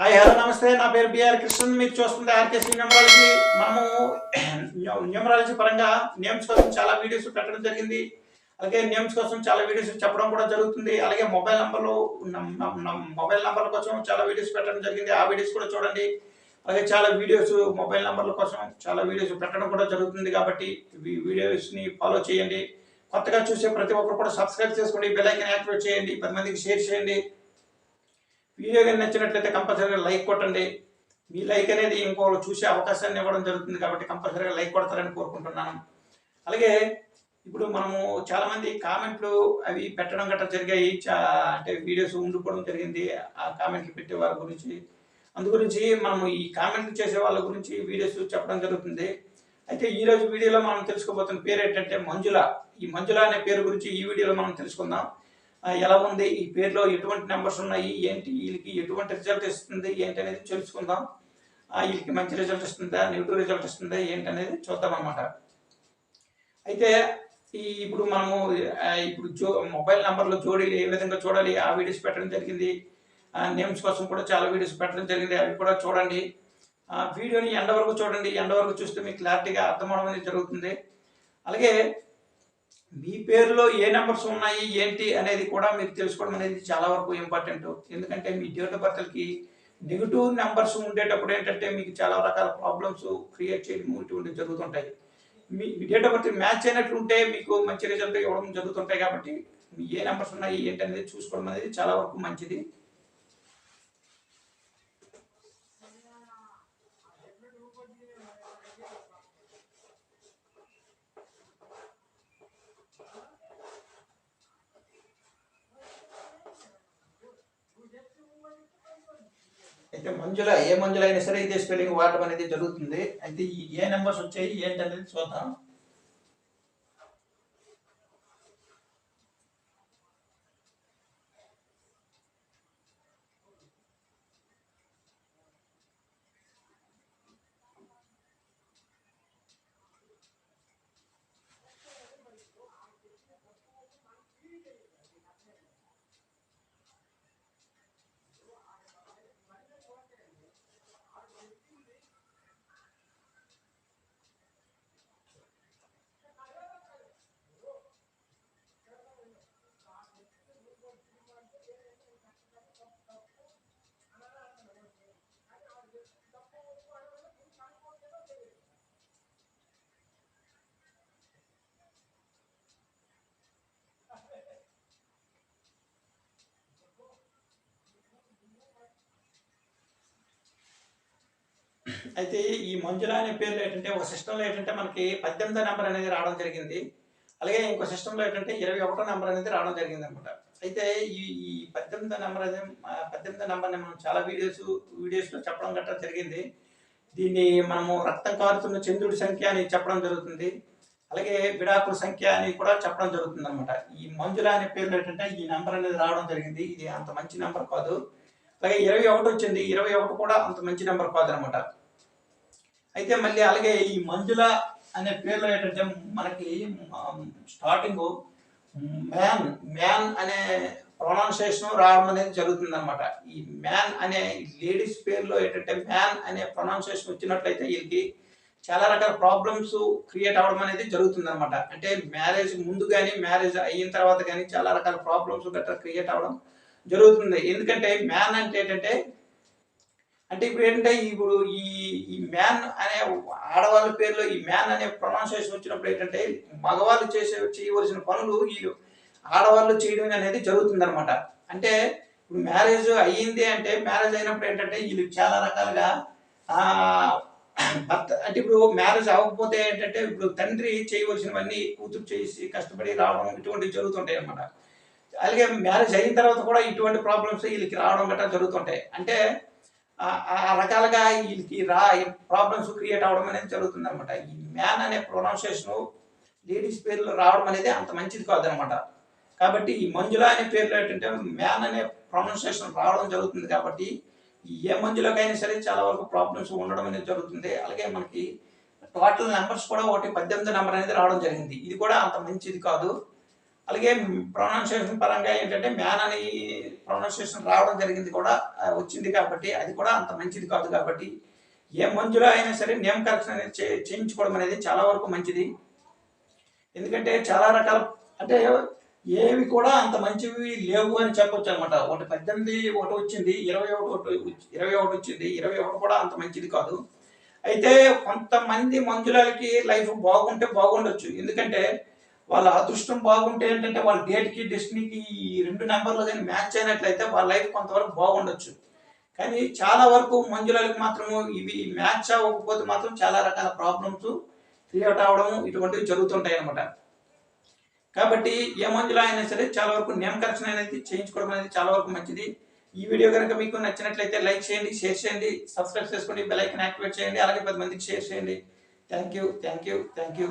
Hi hello నమస్తే. నా పేరు బిఆర్ కృష్ణన్. మీరు చూస్తుంది ఆర్కేసీ న్యూమరాలజీ. మనము న్యూమరాలజీ పరంగా నేమ్స్ కోసం చాలా వీడియోస్ పెట్టడం జరిగింది. అలాగే నేమ్స్ కోసం చాలా వీడియోస్ చెప్పడం కూడా జరుగుతుంది. అలాగే మొబైల్ నెంబర్లు మొబైల్ నెంబర్ల కోసం చాలా వీడియోస్ పెట్టడం జరిగింది. ఆ వీడియోస్ కూడా చూడండి. అలాగే చాలా వీడియోస్ మొబైల్ నెంబర్ల కోసం చాలా వీడియోస్ పెట్టడం కూడా జరుగుతుంది కాబట్టి ఈ వీడియోస్ని ఫాలో చేయండి. కొత్తగా చూసే ప్రతి ఒక్కరు కూడా సబ్స్క్రైబ్ చేసుకోండి. బెల్ ఐకన్ యాక్టివేట్ చేయండి. పది మందికి షేర్ చేయండి. వీడియో కానీ నచ్చినట్లయితే కంపల్సరీగా లైక్ కొట్టండి. మీ లైక్ అనేది ఇంకోళ్ళు చూసే అవకాశాన్ని ఇవ్వడం జరుగుతుంది కాబట్టి కంపల్సరీగా లైక్ కొడతారని కోరుకుంటున్నాను. అలాగే ఇప్పుడు మనము చాలామంది కామెంట్లు అవి పెట్టడం గట్రా జరిగాయి. చా- అంటే వీడియోస్ ఉండిపోవడం జరిగింది. ఆ కామెంట్లు పెట్టే వారి గురించి. అందు గురించి మనము ఈ కామెంట్లు చేసే వాళ్ళ గురించి వీడియోస్ చెప్పడం జరుగుతుంది. అయితే ఈరోజు వీడియోలో మనం తెలుసుకోబోతున్న పేరు ఏంటంటే మంజుల. ఈ మంజుల అనే పేరు గురించి ఈ వీడియోలో మనం తెలుసుకుందాం. ఎలా ఉంది? ఈ పేరులో ఎటువంటి నెంబర్స్ ఉన్నాయి? ఏంటి? వీళ్ళకి ఎటువంటి రిజల్ట్ ఇస్తుంది ఏంటి అనేది తెలుసుకుందాం. ఆ, వీళ్ళకి మంచి రిజల్ట్ ఇస్తుందా నెగిటివ్ రిజల్ట్ ఇస్తుందా ఏంటి అనేది చూద్దాం అన్నమాట. అయితే ఈ ఇప్పుడు మనము ఇప్పుడు జో మొబైల్ నెంబర్లో జోడీలు ఏ విధంగా చూడాలి? ఆ వీడియోస్ పెట్టడం జరిగింది. నేమ్స్ కోసం కూడా చాలా వీడియోస్ పెట్టడం జరిగింది. అవి కూడా చూడండి. ఆ వీడియోని ఎండ వరకు చూడండి. ఎండ వరకు చూస్తే మీకు క్లారిటీగా అర్థం అవడం అనేది జరుగుతుంది. అలాగే మీ పేరులో ఏ నెంబర్స్ ఉన్నాయి ఏంటి అనేది కూడా మీరు తెలుసుకోవడం అనేది చాలా వరకు ఇంపార్టెంట్. ఎందుకంటే మీ డేట్ ఆఫ్ బర్త్కి నెగిటివ్ నెంబర్స్ ఉండేటప్పుడు ఏంటంటే మీకు చాలా రకాల ప్రాబ్లమ్స్ క్రియేట్ చేయడం ఇటువంటి జరుగుతుంటాయి. మీ డేట్ ఆఫ్ బర్త్ మ్యాచ్ అయినట్లు ఉంటే మీకు మంచి రిజల్ట్ ఇవ్వడం జరుగుతుంటాయి కాబట్టి ఏ నెంబర్స్ ఉన్నాయి ఏంటి అనేది చూసుకోవడం అనేది చాలా వరకు మంచిది. అయితే మంజుల ఏ మంజుల అయినా సరే ఇదే స్పెల్లింగ్ వాడటం అనేది జరుగుతుంది. అయితే ఈ ఏ నెంబర్స్ వచ్చాయి ఏంటి చూద్దాం. అయితే ఈ మంజుల అనే పేర్లు ఏంటంటే ఒక సిస్టంలో ఏంటంటే మనకి పద్దెనిమిదో నెంబర్ అనేది రావడం జరిగింది. అలాగే ఇంకో సిస్టంలో ఏంటంటే ఇరవై ఒకటో నెంబర్ అనేది రావడం జరిగింది అనమాట అయితే ఈ ఈ పద్దెనిమిదో నెంబర్ అనేది పద్దెనిమిదో నెంబర్ని మనం చాలా వీడియోస్ వీడియోస్లో చెప్పడం గట్రా జరిగింది. దీన్ని మనము రక్తం కారుతున్న చంద్రుడి సంఖ్య అని చెప్పడం జరుగుతుంది. అలాగే విడాకుల సంఖ్య అని కూడా చెప్పడం జరుగుతుంది అనమాట ఈ మంజుల అనే పేర్లు ఏంటంటే ఈ నెంబర్ అనేది రావడం జరిగింది. ఇది అంత మంచి నెంబర్ కాదు. అలాగే ఇరవై ఒకటి వచ్చింది. ఇరవై ఒకటి కూడా అంత మంచి నెంబర్ కాదు అనమాట అయితే మళ్ళీ అలాగే ఈ మంజుల అనే పేర్లో ఏంటంటే మనకి స్టార్టింగ్ మ్యాన్ మ్యాన్ అనే ప్రొనౌన్సియేషన్ రావడం అనేది జరుగుతుంది అనమాట ఈ మ్యాన్ అనే లేడీస్ పేర్లో ఏంటంటే మ్యాన్ అనే ప్రొనౌన్సియేషన్ వచ్చినట్లయితే వీళ్ళకి చాలా రకాల ప్రాబ్లమ్స్ క్రియేట్ అవ్వడం అనేది జరుగుతుంది అనమాట అంటే మ్యారేజ్ ముందు కానీ మ్యారేజ్ అయిన తర్వాత కానీ చాలా రకాల ప్రాబ్లమ్స్ గట్రా క్రియేట్ అవ్వడం జరుగుతుంది. ఎందుకంటే మ్యాన్ అంటే ఏంటంటే అంటే ఇప్పుడు ఏంటంటే ఇప్పుడు ఈ ఈ మ్యాన్ అనే ఆడవాళ్ళ పేరులో ఈ మ్యాన్ అనే ప్రొనౌన్సియేషన్ వచ్చినప్పుడు ఏంటంటే మగవాళ్ళు చేసే చేయవలసిన పనులు వీళ్ళు ఆడవాళ్ళు చేయడం అనేది జరుగుతుంది అనమాట అంటే ఇప్పుడు మ్యారేజ్ అయ్యింది అంటే మ్యారేజ్ అయినప్పుడు ఏంటంటే వీళ్ళు చాలా రకాలుగా భర్త అంటే ఇప్పుడు మ్యారేజ్ అవ్వకపోతే ఏంటంటే ఇప్పుడు తండ్రి చేయవలసినవన్నీ కూతురు చేసి కష్టపడి రావడం ఇటువంటివి జరుగుతుంటాయి అనమాట అలాగే మ్యారేజ్ అయిన తర్వాత కూడా ఇటువంటి ప్రాబ్లమ్స్ వీళ్ళకి రావడం గట్రా జరుగుతుంటాయి. అంటే రకాలుగా వీళ్ళకి రా ప్రాబ్లమ్స్ క్రియేట్ అవడం అనేది జరుగుతుంది అనమాట ఈ మ్యాన్ అనే ప్రొనౌన్సియేషన్ లేడీస్ పేర్లు రావడం అనేది అంత మంచిది కాదనమాట కాబట్టి ఈ మంజుల అనే పేర్లు ఏంటంటే మ్యాన్ అనే ప్రొనౌన్సియేషన్ రావడం జరుగుతుంది కాబట్టి ఏ మంజులకైనా సరే చాలా వరకు ప్రాబ్లమ్స్ ఉండడం అనేది జరుగుతుంది. అలాగే మనకి టోటల్ నెంబర్స్ కూడా ఒకటి పద్దెనిమిది నెంబర్ అనేది రావడం జరిగింది. ఇది కూడా అంత మంచిది కాదు. అలాగే ప్రొనౌన్సియేషన్ పరంగా ఏంటంటే మ్యాన్ అని ప్రొనౌన్సియేషన్ రావడం జరిగింది కూడా వచ్చింది కాబట్టి అది కూడా అంత మంచిది కాదు కాబట్టి ఏ మంజులో అయినా సరే నేమ్ కరెక్షన్ అనేది చే- చేయించుకోవడం అనేది చాలా వరకు మంచిది. ఎందుకంటే చాలా రకాల అంటే ఏవి కూడా అంత మంచివి లేవు అని చెప్పొచ్చు అనమాట. ఒకటి పద్దెనిమిది ఒకటి వచ్చింది ఇరవై ఒకటి ఒకటి ఇరవై ఒకటి వచ్చింది ఇరవై ఒకటి కూడా అంత మంచిది కాదు. అయితే కొంతమంది మంజులకి లైఫ్ బాగుంటే బాగుండొచ్చు. ఎందుకంటే వాళ్ళ అదృష్టం బాగుంటే ఏంటంటే వాళ్ళ డేట్కి డెస్టినీకి ఈ రెండు నెంబర్లు కానీ మ్యాచ్ అయినట్లయితే వాళ్ళ లైఫ్ కొంతవరకు బాగుండొచ్చు. కానీ చాలా వరకు మంజులకి మాత్రము ఇవి మ్యాచ్ అవ్వకపోతే మాత్రం చాలా రకాల ప్రాబ్లమ్స్ క్రియేట్ అవ్వడం ఇటువంటివి జరుగుతుంటాయి అనమాట కాబట్టి ఏ మంజులో అయినా సరే చాలా వరకు నేమ్ కరెక్షన్ అనేది చేయించుకోవడం అనేది చాలా వరకు మంచిది. ఈ వీడియో కనుక మీకు నచ్చినట్లయితే లైక్ చేయండి షేర్ చేయండి సబ్స్క్రైబ్ చేసుకోండి బెల్ ఐకన్ యాక్టివేట్ చేయండి అలాగే పది మందికి షేర్ చేయండి. Thank you thank you thank you